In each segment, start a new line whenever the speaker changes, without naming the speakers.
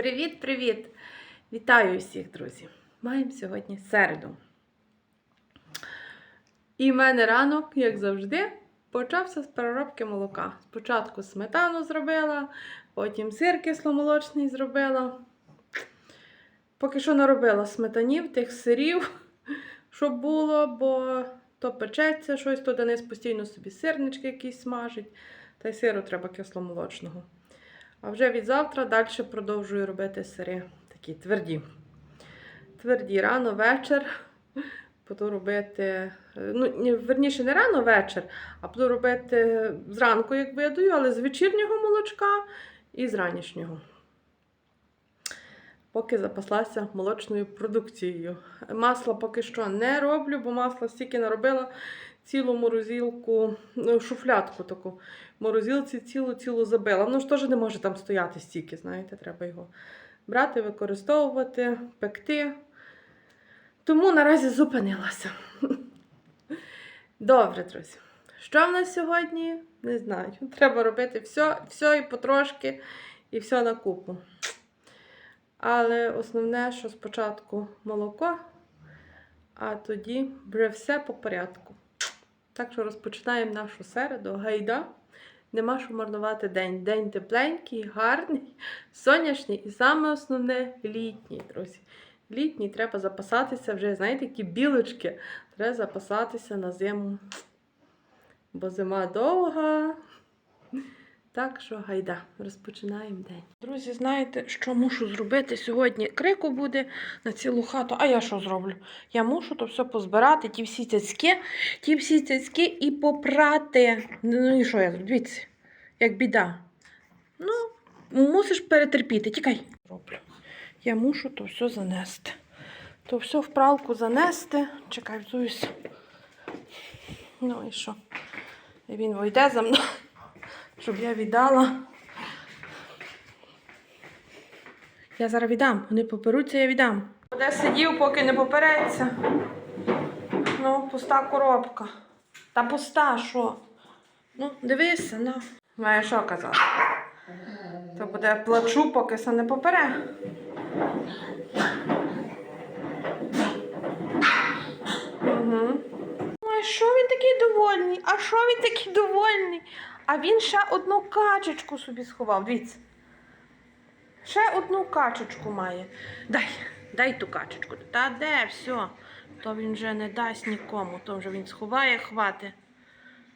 Привіт-привіт! Вітаю всіх, друзі! Маємо сьогодні середу. І в мене ранок, як завжди, почався з переробки молока. Спочатку сметану зробила, потім сир кисломолочний зробила. Поки що наробила сметанів, тих сирів, щоб було, бо то печеться щось, то Денис постійно собі сирнички якісь смажить, та й сиру треба кисломолочного. А вже від завтра далі продовжую робити сири такі тверді. Тверді рано вечір. Буду робити, ну, верніше, не рано вечір, а буду робити зранку, як видаю, але з вечірнього молочка і з ранішнього. Поки запаслася молочною продукцією. Масло поки що не роблю, бо масло стільки наробила цілу морозилку, ну, шуфлятку таку. В морозилці цілу-цілу забила. Воно ж теж не може там стояти стільки, знаєте, треба його брати, використовувати, пекти. Тому наразі зупинилася. Добре, друзі. Що в нас сьогодні? Не знаю. Треба робити все, все і потрошки, і все на купу. Але основне, що спочатку молоко, а тоді вже все по порядку. Так що розпочинаємо нашу середу. Гайда. Нема що марнувати день. День тепленький, гарний, сонячний і саме основне літній, друзі. Літній треба запасатися вже, знаєте, такі білочки. Треба запасатися на зиму. Бо зима довга. Так що гайда, розпочинаємо день. Друзі, знаєте, що мушу зробити сьогодні? Крику буде на цілу хату. А я що зроблю? Я мушу то все позбирати, ті всі цяцьки, ті всі цяцьки і попрати. Ну і що я зроблю? Дивіться, як біда. Ну, мусиш перетерпіти, тікай. Роблю. Я мушу то все занести. То все в пралку занести. Чекай, взуюся. Ну і що? Він вийде за мною, щоб я віддала. Я зараз віддам. Вони поперуться, я віддам. Де сидів, поки не попереться. Ну, пуста коробка. Та пуста, що? Ну, дивися, ну. Я що казала? То буде плачу, поки се не попере. Угу. А що він такий довольний? А що він такий довольний? А він ще одну качечку собі сховав. Дивіться. Ще одну качечку має. Дай, дай ту качечку. Та де все? То він вже не дасть нікому, то вже він сховає, хвати.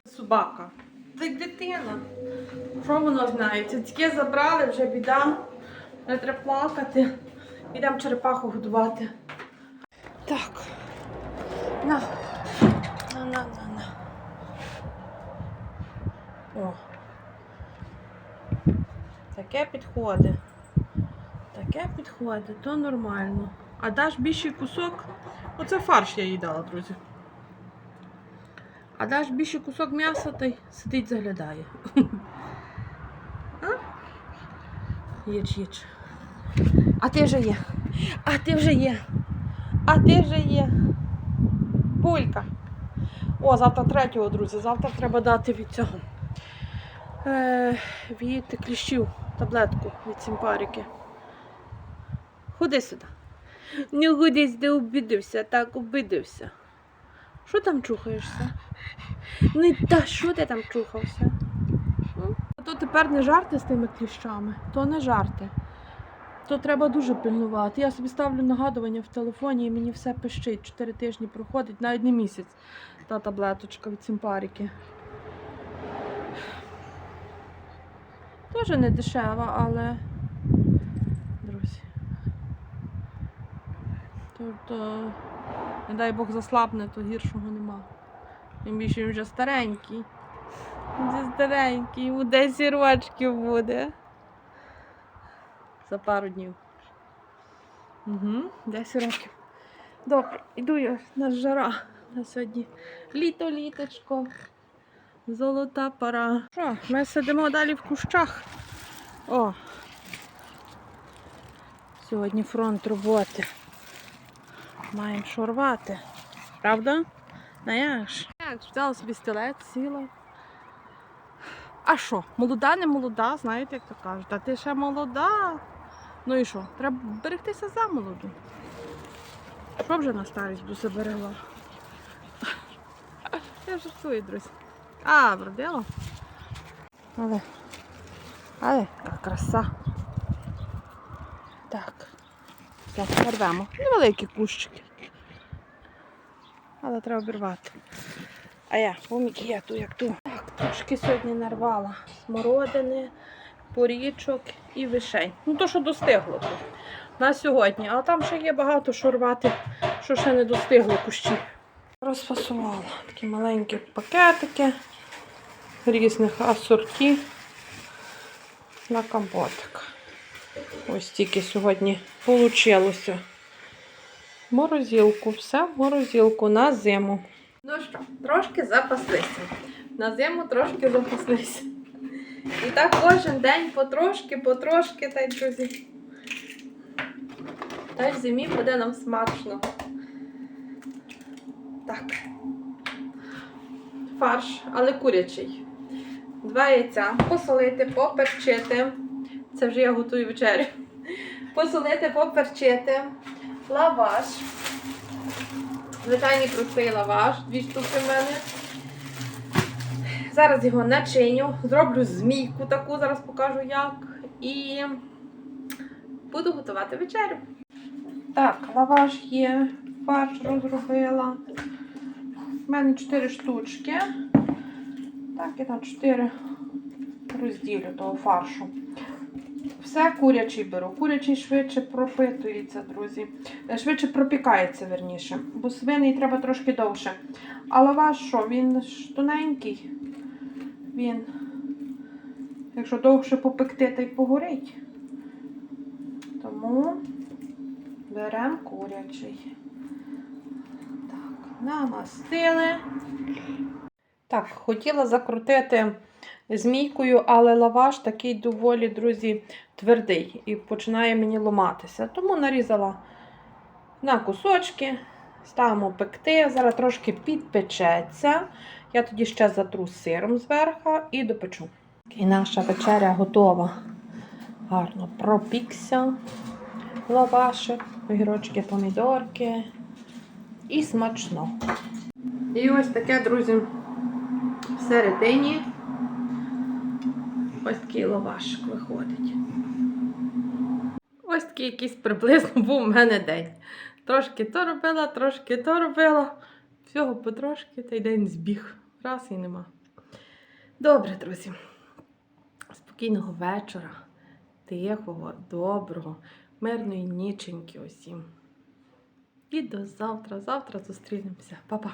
Собака. Це дитина. Що воно знає? Цицьки забрали, вже біда. Не треба плакати. Ідемо черепаху годувати. Так. На. На, на, на. О. Таке підходить. Таке підходить, то нормально. А даш більший кусок. Оце фарш я їй дала, друзі. А даш більший кусок м'яса, та й сидить, заглядає. Їч, їч. А ти вже є. А ти вже є. А ти вже є. Пулька. О, завтра третього, друзі. Завтра треба дати від цього. Е, від кліщів таблетку від симпарики. Ходи сюди. Не ходи сюди, обідався, так обідався. Що там чухаєшся? Ну та що ти там чухався? А то тепер не жарти з тими кліщами, то не жарти. То треба дуже пильнувати. Я собі ставлю нагадування в телефоні і мені все пищить. Чотири тижні проходить, навіть не місяць та таблеточка від симпарики. Теж не дешева, але. Друзі. То, то, не дай Бог заслабне, то гіршого нема. Тим більше він вже старенький. Він старенький, йому 10 рочків буде. За пару днів. Угу, 10 років. Добре, іду я на жара. На сьогодні літо-літочко. Золота пора. Що, ми сидимо далі в кущах. О! Сьогодні фронт роботи. Маємо що рвати. Правда? Ну як ж? Як ж, взяла собі стілець, сіла. А що, молода, не молода, знаєте, як то кажуть, а ти ще молода. Ну і що? Треба берегтися за молоду. Що вже на старість себе берегла? Я жартую, друзі. А, вродила? Але, але, краса. Так. Зараз нарвемо. Невеликі кущики. Але треба обірвати. А я, поміки я ту, як ту. Так, трошки сьогодні нарвала смородини, порічок і вишень. Ну, то, що достигло тут на сьогодні. А там ще є багато що рвати, що ще не достигло кущі. Розфасувала такі маленькі пакетики різних асорті на компотик. Ось тільки сьогодні вийшло. Морозилку, все в морозилку на зиму. Ну що, трошки запаслися. На зиму трошки запаслися. І так кожен день потрошки, потрошки, та й друзі. Та й в зимі буде нам смачно. Так. Фарш, але курячий. Два яйця посолити, поперчити. Це вже я готую вечерю. Посолити, поперчити. Лаваш. Звичайний простий лаваш, дві штуки в мене. Зараз його начиню, зроблю змійку таку, зараз покажу як. І буду готувати вечерю. Так, лаваш є, фарш розробила. У мене 4 штучки. Так, я там 4 розділю того фаршу. Все курячий беру. Курячий швидше пропитується, друзі. Е, Швидше пропікається, верніше. Бо свиний треба трошки довше. А лаваш що? Він ж тоненький. Він, якщо довше попекти, то й погорить. Тому беремо курячий. Намастили. Так, хотіла закрутити змійкою, але лаваш такий доволі, друзі, твердий і починає мені ломатися. Тому нарізала на кусочки, ставимо пекти. Зараз трошки підпечеться. Я тоді ще затру сиром зверху і допечу. І наша вечеря готова. Гарно пропікся лавашик, огірочки, помідорки. І смачно. І ось таке, друзі, всередині ось такий лавашик виходить. Ось такий якийсь приблизно був у мене день. Трошки то робила, трошки то робила. Всього потрошки, та й день збіг. Раз і нема. Добре, друзі. Спокійного вечора, тихого, доброго, мирної ніченьки усім. І до завтра. Завтра зустрінемося. Па-па!